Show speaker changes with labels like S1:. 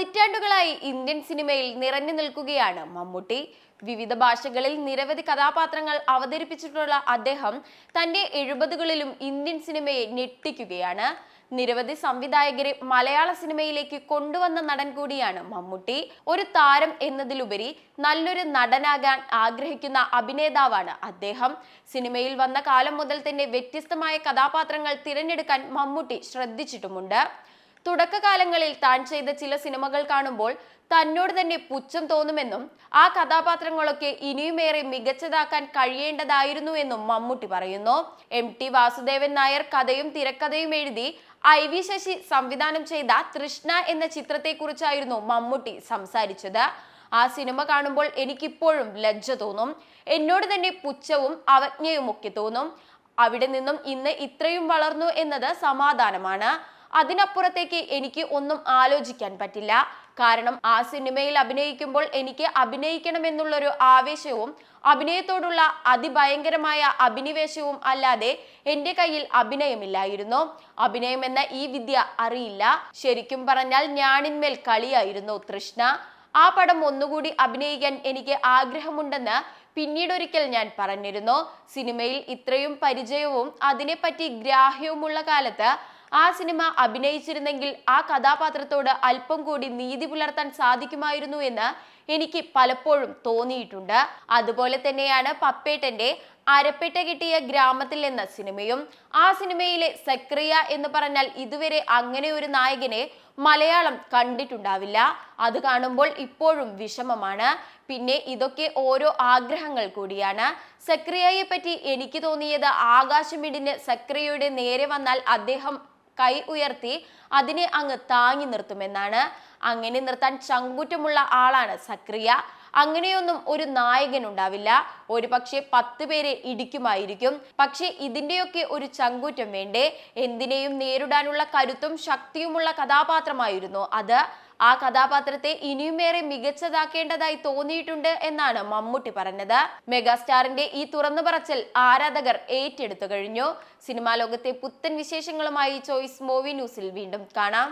S1: പതിറ്റാണ്ടുകളായി ഇന്ത്യൻ സിനിമയിൽ നിറഞ്ഞു നിൽക്കുകയാണ് മമ്മൂട്ടി. വിവിധ ഭാഷകളിൽ നിരവധി കഥാപാത്രങ്ങൾ അവതരിപ്പിച്ചിട്ടുള്ള അദ്ദേഹം തന്റെ എഴുപതുകളിലും ഇന്ത്യൻ സിനിമയെ ഞെട്ടിക്കുകയാണ്. നിരവധി സംവിധായകരെ മലയാള സിനിമയിലേക്ക് കൊണ്ടുവന്ന നടൻ കൂടിയാണ് മമ്മൂട്ടി. ഒരു താരം എന്നതിലുപരി നല്ലൊരു നടനാകാൻ ആഗ്രഹിക്കുന്ന അഭിനേതാവാണ് അദ്ദേഹം. സിനിമയിൽ വന്ന കാലം മുതൽ തന്നെ വ്യത്യസ്തമായ കഥാപാത്രങ്ങൾ തിരഞ്ഞെടുക്കാൻ മമ്മൂട്ടി ശ്രദ്ധിച്ചിട്ടുമുണ്ട്. തുടക്കകാലങ്ങളിൽ താൻ ചെയ്ത ചില സിനിമകൾ കാണുമ്പോൾ തന്നോട് തന്നെ പുച്ഛം തോന്നുമെന്നും ആ കഥാപാത്രങ്ങളൊക്കെ ഇനിയുമേറെ മികച്ചതാക്കാൻ കഴിയേണ്ടതായിരുന്നു എന്നും മമ്മൂട്ടി പറയുന്നു. എം ടി വാസുദേവൻ നായർ കഥയും തിരക്കഥയും എഴുതി ഐ വി ശശി സംവിധാനം ചെയ്ത തൃഷ്ണ എന്ന ചിത്രത്തെക്കുറിച്ചായിരുന്നു മമ്മൂട്ടി സംസാരിച്ചത്. ആ സിനിമ കാണുമ്പോൾ എനിക്കിപ്പോഴും ലജ്ജ തോന്നും. എന്നോട് തന്നെ പുച്ഛവും അവജ്ഞയും ഒക്കെ തോന്നും. അവിടെ നിന്നും ഇന്ന് ഇത്രയും വളർന്നു എന്നത് സമാധാനമാണ്. അതിനപ്പുറത്തേക്ക് എനിക്ക് ഒന്നും ആലോചിക്കാൻ പറ്റില്ല. കാരണം ആ സിനിമയിൽ അഭിനയിക്കുമ്പോൾ എനിക്ക് അഭിനയിക്കണമെന്നുള്ളൊരു ആവേശവും അഭിനയത്തോടുള്ള അതിഭയങ്കരമായ അഭിനിവേശവും അല്ലാതെ എന്റെ കയ്യിൽ അഭിനയമില്ലായിരുന്നു. അഭിനയം എന്ന ഈ വിദ്യ അറിയില്ല. ശരിക്കും പറഞ്ഞാൽ ഞാനിന്മേൽ കളിയായിരുന്നു തൃഷ്ണ. ആ പടം ഒന്നുകൂടി അഭിനയിക്കാൻ എനിക്ക് ആഗ്രഹമുണ്ടെന്ന് പിന്നീടൊരിക്കൽ ഞാൻ പറഞ്ഞിരുന്നു. സിനിമയിൽ ഇത്രയും പരിചയവും അതിനെപ്പറ്റി ഗ്രാഹ്യവുമുള്ള കാലത്ത് ആ സിനിമ അഭിനയിച്ചിരുന്നെങ്കിൽ ആ കഥാപാത്രത്തോട് അല്പം കൂടി നീതി പുലർത്താൻ സാധിക്കുമായിരുന്നു എന്ന് എനിക്ക് പലപ്പോഴും തോന്നിയിട്ടുണ്ട്. അതുപോലെ തന്നെയാണ് പപ്പേട്ടന്റെ അരപ്പേട്ട കിട്ടിയ ഗ്രാമത്തിൽ എന്ന സിനിമയും. ആ സിനിമയിലെ സക്രിയ എന്ന് പറഞ്ഞാൽ ഇതുവരെ അങ്ങനെ ഒരു നായകനെ മലയാളം കണ്ടിട്ടുണ്ടാവില്ല. അത് കാണുമ്പോൾ ഇപ്പോഴും വിഷമമാണ്. പിന്നെ ഇതൊക്കെ ഓരോ ആഗ്രഹങ്ങൾ കൂടിയാണ്. സക്രിയയെ പറ്റി എനിക്ക് തോന്നിയത് ആകാശമിടിന് സക്രിയയുടെ നേരെ വന്നാൽ അദ്ദേഹം കൈ ഉയർത്തി അതിനെ അങ്ങ് താങ്ങി നിർത്തുമെന്നാണ്. അങ്ങനെ നിർത്താൻ ചങ്കുറ്റമുള്ള ആളാണ് സക്രിയ. അങ്ങനെയൊന്നും ഒരു നായകൻ ഉണ്ടാവില്ല. ഒരു പക്ഷേ പത്ത് പേരെ ഇടിക്കുമായിരിക്കും. പക്ഷേ ഇതിന്റെയൊക്കെ ഒരു ചങ്കൂറ്റം വേണ്ടേ? എന്തിനേയും നേരിടാനുള്ള കരുത്തും ശക്തിയുമുള്ള കഥാപാത്രമായിരുന്നു അത്. ആ കഥാപാത്രത്തെ ഇനിയുമേറെ മികച്ചതാക്കേണ്ടതായി തോന്നിയിട്ടുണ്ട് എന്നാണ് മമ്മൂട്ടി പറഞ്ഞത്. മെഗാസ്റ്റാറിന്റെ ഈ തുറന്നു പറച്ചൽ ആരാധകർ ഏറ്റെടുത്തു കഴിഞ്ഞു. സിനിമാ ലോകത്തെ പുത്തൻ വിശേഷങ്ങളുമായി ചോയ്സ് മൂവി ന്യൂസിൽ വീണ്ടും കാണാം.